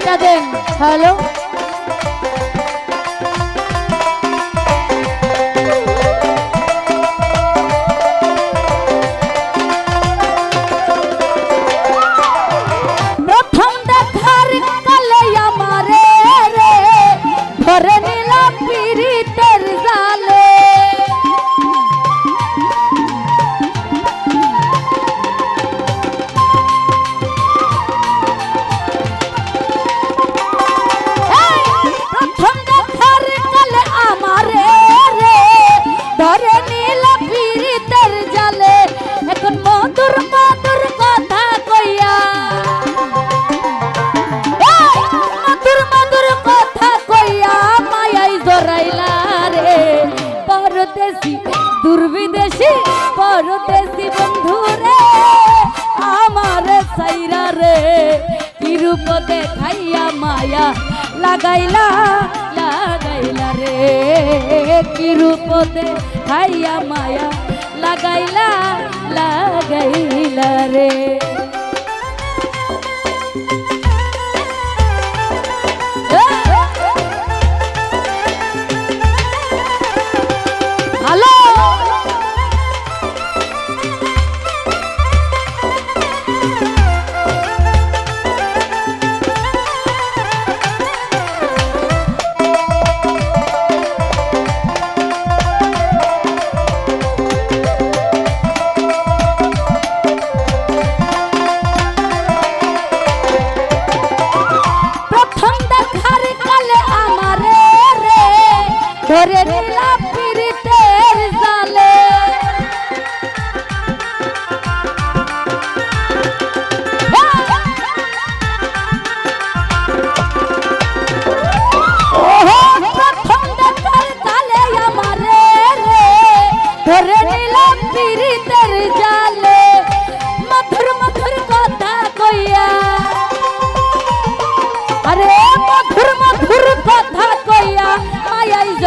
ঝাপটা দেন হ্যালো দুর্বিদেশি পরদেশি বন্ধু রে, আমার সাইরা রে। কিরূপ দেখাইয়া মায়া লাগাইলা লাগাইলা রে। কিরূপ দেখাইয়া মায়া লাগাইলা লাগাইলা রে।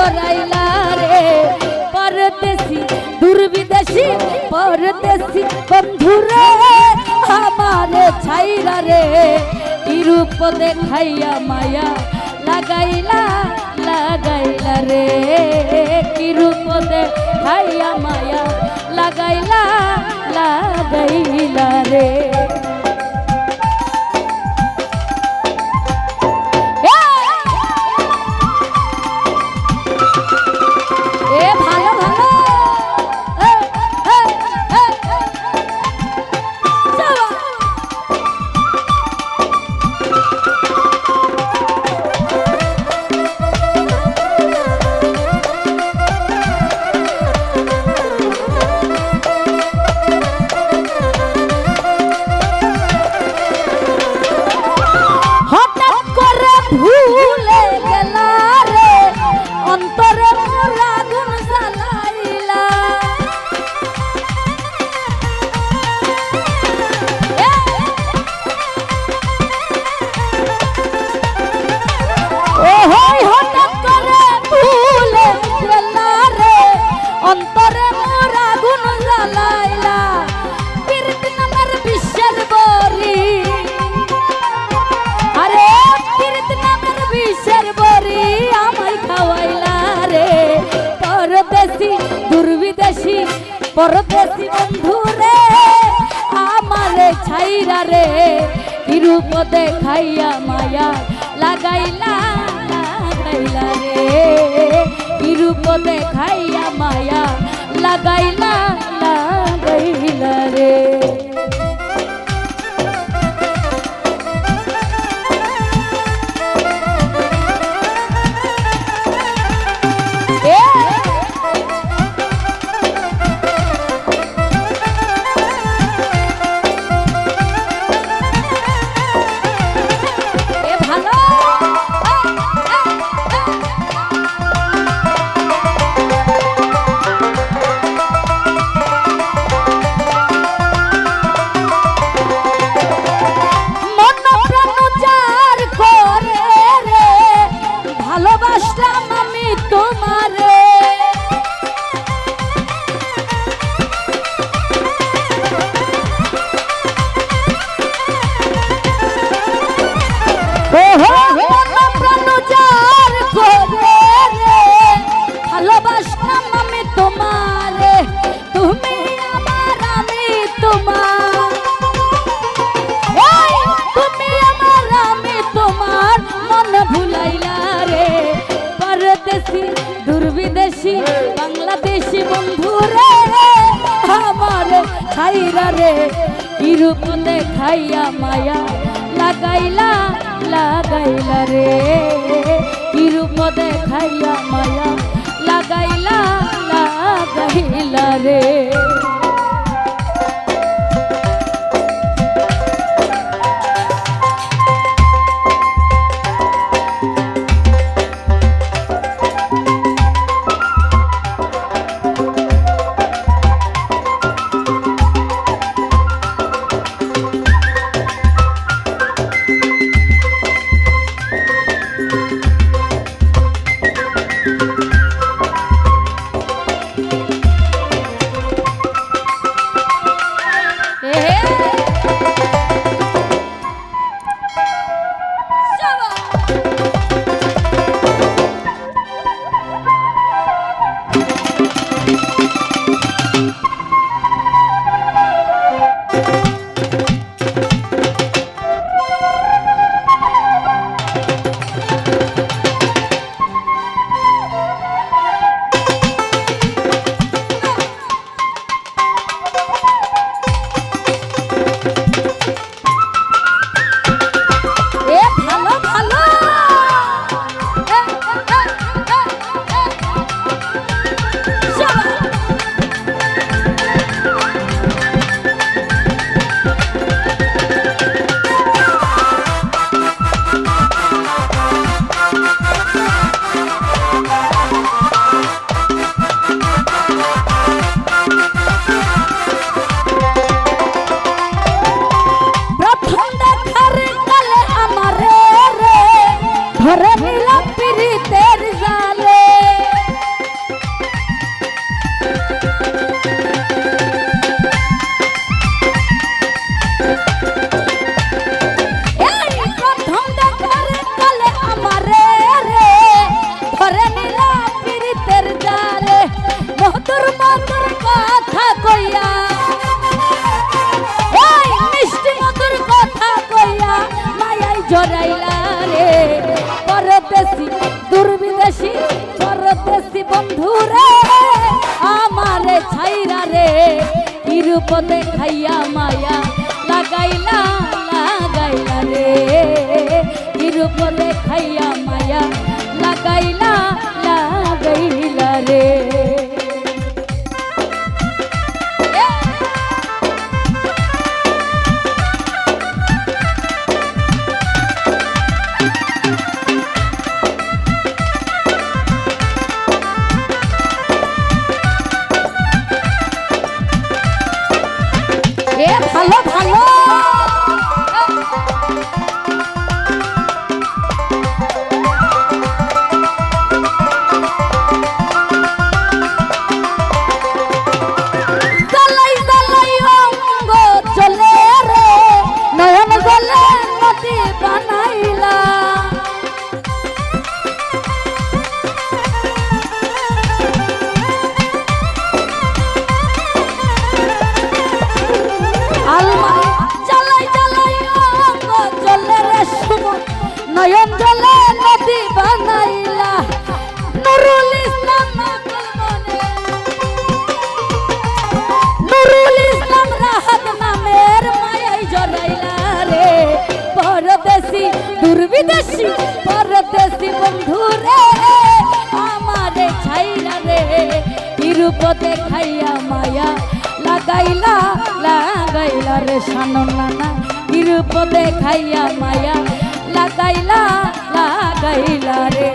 জড়াইলা রে। পরদেশি, দুর্বিদেশি, পরদেশি বন্ধুরে, আমার ছাইরা রে। ইরূপ দেখাইয়া মায়া লাগাইলা লাগাইলা রে। 我不嘞 নিরূপ দেখাইয়া মায়া লাগাইলা লাগাইলা রে। নিরূপ দেখাইয়া মায়া লাগাইলা লাগাইলা রে। বাংলাদেশি বাংলাদেশি বন্ধুরে, আমার খাইরা রে কিরূপ দেখাইয়া মায়া লাগাইলা লাগাইলা রে। কিরূপ দেখাইয়া মায়া লাগাইলা লাগাইলা রে। জড়াইলা রে। পরদেশি দুর্বিদেশি পরদেশি বন্ধু রে। আমারে ছাইরা রে ইরূপ দেখাইয়া মায়া দুর্বিদেশি পরদেশি বন্ধু রে, আমারে ছাইরা রে। ইরূপ দেখাইয়া মায়া লাগাইলা লাগাইলা রে সানন নানা। ইরূপ দেখাইয়া মায়া লাগাইলা লাগাইলা রে।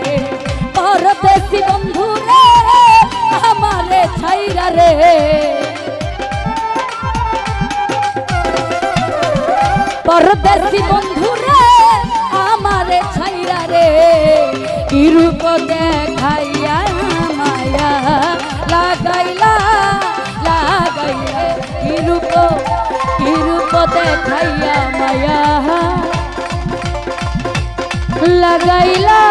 পরদেশি বন্ধু রে, আমারে ছাইরা রে। পরদেশি বন্ধু দেখাইয়া মায়া। লাগাইলা লাগাইলা কিরূপ কিরূপ দেখাইয়া মায়া। লাগাইলা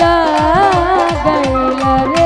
লাগাইলা রে